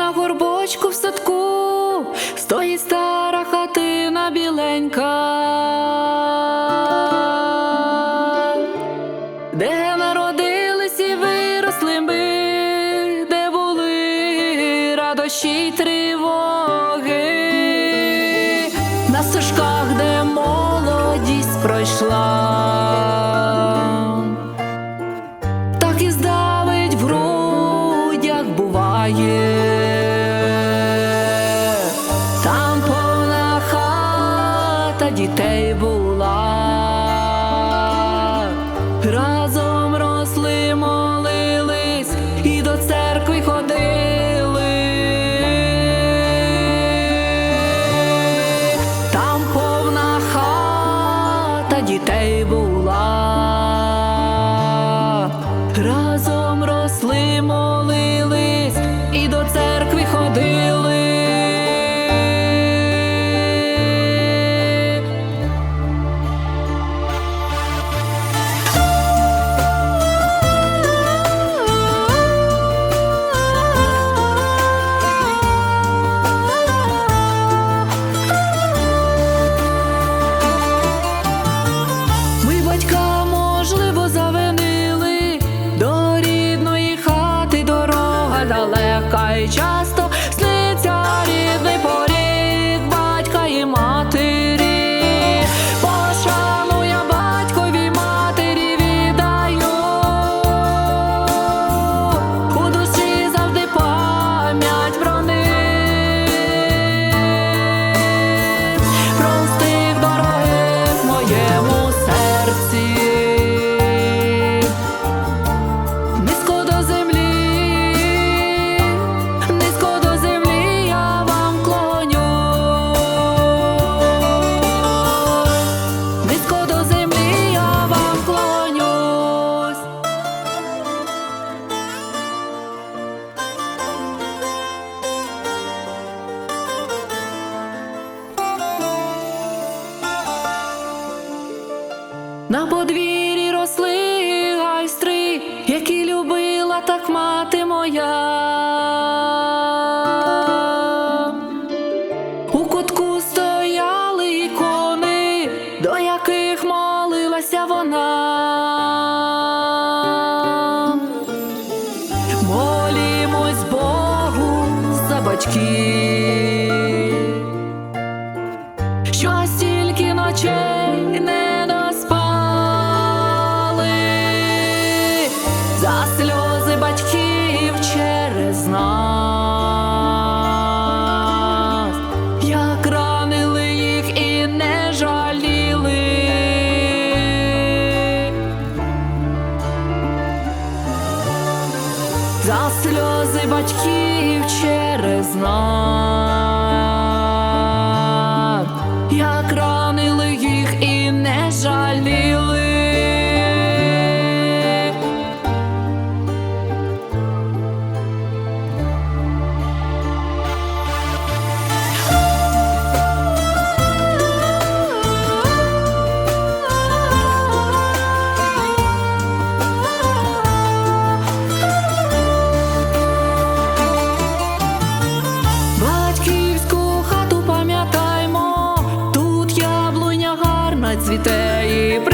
на горбочку в садку стоїть стара хатина біленька, де народились і виросли ми, де були радощі й тривоги, на стежках, де молодість пройшла. Дітей була. Разом росли, молились і до церкви ходили. Там повна хата дітей була. Низько до землі, низько до землі я вам клоню. Низько до землі я вам клонюсь. На подвір'ї за батьків що стільки ночей не доспали за сльози батьків через нас, як За сльози батьків через нас, цвіте і